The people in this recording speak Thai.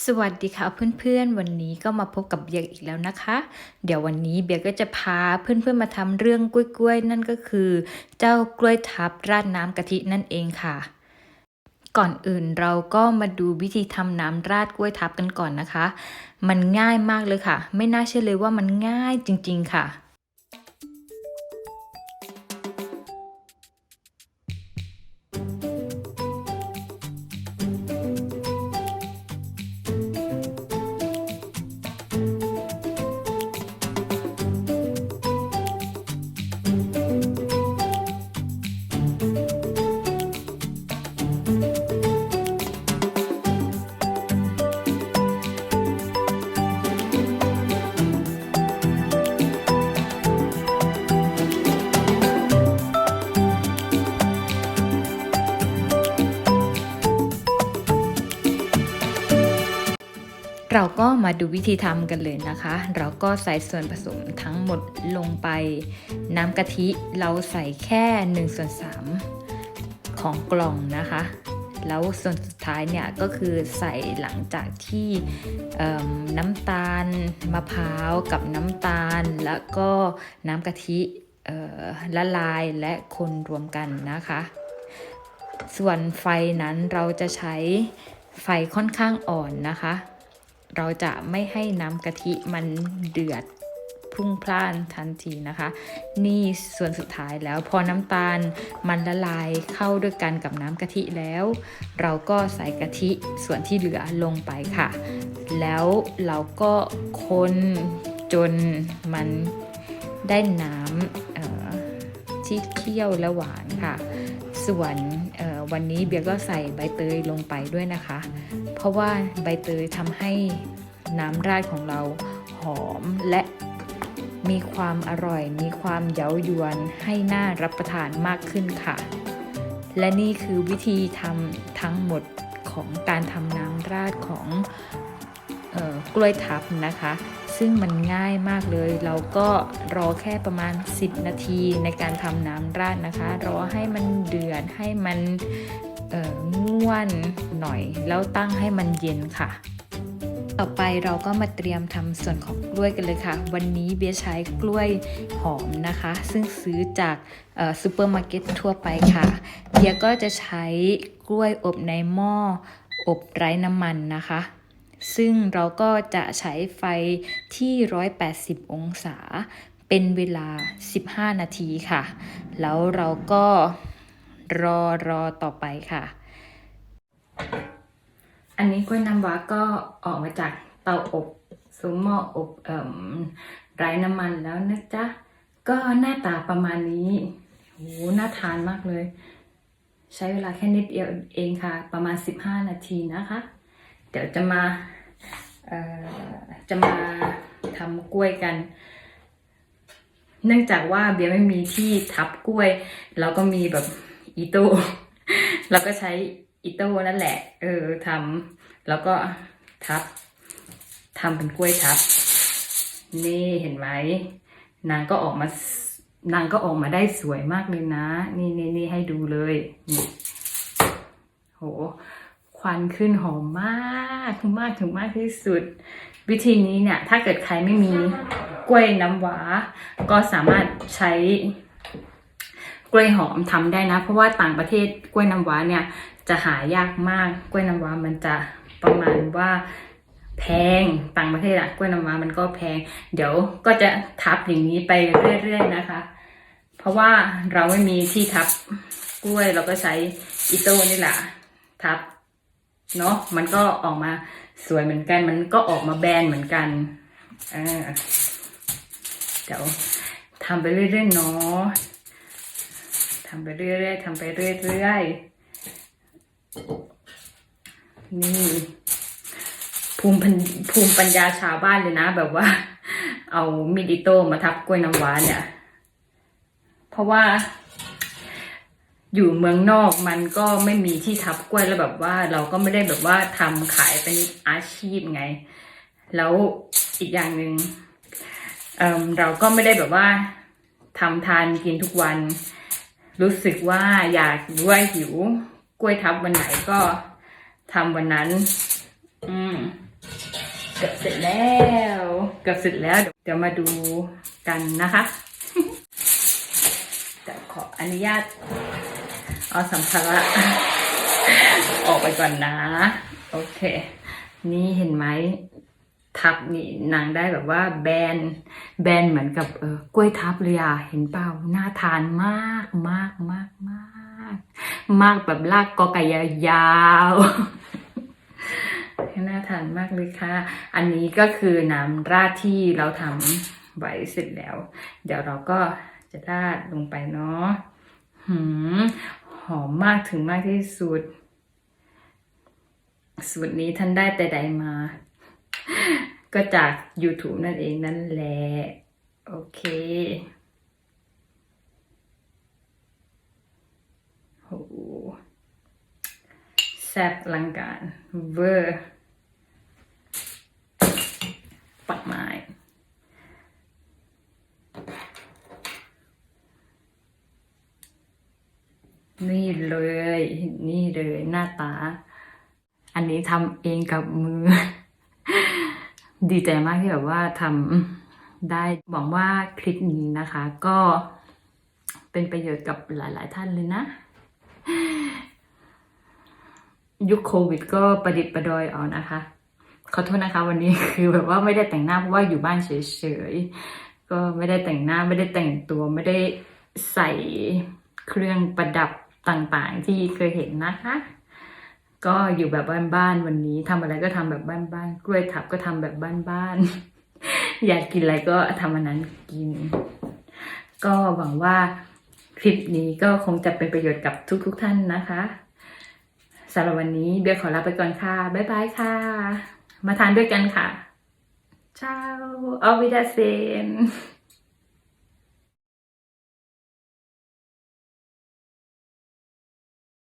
สวัสดีค่ะเพื่อนๆ วันนี้ก็มาพบกับเบียร์อีกแล้วนะคะ เดี๋ยววันนี้เบียร์ก็จะพาเพื่อนๆมาทำเรื่องกล้วยๆ นั่นก็คือ เจ้ากล้วยทับราดน้ำกะทินั่นเองค่ะ ก่อนอื่นเราก็มาดูวิธีทำน้ำราดกล้วยทับกันก่อนนะคะ มันง่ายมากเลยค่ะ ไม่น่าเชื่อเลยว่ามันง่ายจริง ๆค่ะ เราก็มาดูวิธีทำกันเลยนะคะ เราก็ใส่ส่วนผสมทั้งหมดลงไป น้ำกะทิเราใส่แค่1ส่วน3ของกล่องนะคะ แล้วส่วนสุดท้ายเนี่ยก็คือใส่หลังจากที่น้ำตาลมะพร้าวกับน้ำตาล แล้วก็น้ำกะทิละลายและคนรวมกันนะคะ ส่วนไฟนั้นเราจะใช้ไฟค่อนข้างอ่อนนะคะ เราจะไม่ให้น้ำกะทิมันเดือดพุ่งพล่านทันทีนะคะ นี่ส่วนสุดท้ายแล้วพอน้ำตาลมันละลายเข้าด้วยกันกับน้ำกะทิแล้ว เราก็ใส่กะทิส่วนที่เหลือลงไปค่ะ แล้วเราก็คนจนมันได้น้ำที่เคี่ยวและหวานค่ะ ส่วนวันนี้เบียร์ก็ใส่ใบเตยลงไปด้วยนะคะ เพราะว่าใบเตยทำให้น้ำราดของเราหอมและมีความอร่อย มีความเย้ายวนให้น่ารับประทานมากขึ้นค่ะ และนี่คือวิธีทำทั้งหมดของการทำน้ำราดของออกล้วยทับนะคะ ซึ่งมันง่ายมากเลย เราก็รอแค่ประมาณ 10 นาทีในการทำน้ำราดนะคะ รอให้มันเดือดให้มันง่วนหน่อย แล้วตั้งให้มันเย็นค่ะต่อไปเราก็มาเตรียมทำส่วนของกล้วยกันเลยค่ะ วันนี้เบียร์ใช้กล้วยหอมนะคะ ซึ่งซื้อจากซูเปอร์มาร์เก็ตทั่วไปค่ะเบียร์ก็จะใช้กล้วยอบในหม้ออบไร้น้ำมันนะคะ ซึ่งเราก็จะใช้ไฟที่ 180 องศา เป็นเวลา 15 นาทีค่ะ แล้วเราก็รอรอต่อไปค่ะ อันนี้กล้วยน้ำว้าก็ออกมาจากเตาอบซุ้มหม้ออบเอ่มไร้น้ำมันแล้วนะจ๊ะ ก็หน้าตาประมาณนี้โหน่าทานมากเลย ใช้เวลาแค่นิดเดียวเองค่ะ ประมาณ 15 นาทีนะคะ เดี๋ยวจะมาจะมาทำกล้วยกัน เนื่องจากว่าเบียร์ไม่มีที่ทับกล้วย เราก็มีแบบอีโต้เราก็ใช้อีโต้นั่นแหละ เออทำแล้วก็ทับทำเป็นกล้วยทับ นี่เห็นไหมนางก็ออกมานางก็ออกมาได้สวยมากเลยนะ นี่นี่นี่ให้ดูเลยนี่โห ควันขึ้นหอมมากมากถึงมากที่สุด วิธีนี้เนี่ย ถ้าเกิดใครไม่มีกล้วยน้ำว้า ก็สามารถใช้กล้วยหอมทำได้นะ เพราะว่าต่างประเทศกล้วยน้ำว้าเนี่ยจะหายากมากกล้วยน้ำว้ามันจะประมาณว่าแพงต่างประเทศอะกล้วยน้ำว้ามันก็แพง เดี๋ยวก็จะทับอย่างนี้ไปเรื่อยๆนะคะ เพราะว่าเราไม่มีที่ทับกล้วยเราก็ใช้อิโต้นี่แหละทับ เนาะมันก็ออกมาสวยเหมือนกัน มันก็ออกมาแบนเหมือนกันอ่าเดี๋ยวทำไปเรื่อยๆเนาะทำไปเรื่อยๆทำไปเรื่อยๆนี่ภูมิปัญภูมิปัญญาชาวบ้านเลยนะ แบบว่า เอามีดอิโตมาทับกล้วยน้ำว้าเนี่ย เพราะว่า อยู่เมืองนอกมันก็ไม่มีที่ทับกล้วยแล้วแบบว่า เราก็ไม่ได้แบบว่าทำขายเป็นอาชีพไง แล้วอีกอย่างหนึ่งเเราก็ไม่ได้แบบว่าทำทานกินทุกวัน รู้สึกว่าอยากหรือว่าหิวกล้วยทับวันไหนก็ทำวันนั้น อืมเกือบเสร็จแล้วเกือบเสร็จแล้วเดี๋ยวมาดูกันนะคะ แต่ขออนุญาต เอาสัมภาระออกไปก่อนนะ โอเค นี่เห็นไหมทับนี่นางได้แบบว่าแบนแบนเหมือนกับเออกล้วยทับเลยอะเห็นเปล่าน่าทานมากมากมากมากมากแบบลากกอไก่ยาวน่าทานมากเลยค่ะ อันนี้ก็คือน้ำราดที่เราทำไว้เสร็จแล้ว เดี๋ยวเราก็จะราดลงไปเนาะหืม อมมากถึงมากที่สุด สูตรนี้ท่านได้แต่ใดมา ก็จาก YouTube นั่นเองนั่นแหละ โอเคโหแซ่บลังการเวอร์ ปักไม้ นี่เลย นี่เลยหน้าตา อันนี้ทำเองกับมือ ดีใจมากที่แบบว่าทำได้หวังว่าคลิปนี้นะคะ ก็เป็นประโยชน์กับหลาย ๆ ท่านเลยนะ ยุคโควิด ก็ประดิษฐ์ประดอยเอานะคะ ขอโทษนะคะ วันนี้คือแบบว่าไม่ได้แต่งหน้าเพราะว่าอยู่บ้านเฉย ๆ ก็ไม่ได้แต่งหน้าไม่ได้แต่งตัวไม่ได้ใส่เครื่องประดับ ต่างๆ ที่เคยเห็นนะคะ ก็อยู่แบบบ้านๆวันนี้ทำอะไรก็ทำแบบบ้านๆกล้วยทับก็ทำแบบบ้านๆอยากกินอะไรก็ทำอันนั้นกิน ก็หวังว่าคลิปนี้ก็คงจะเป็นประโยชน์กับทุกๆท่านนะคะสำหรับวันนี้เบียร์ขอลาไปก่อนค่ะ บ๊ายบายค่ะ มาทานด้วยกันค่ะ ciao auf Wiedersehen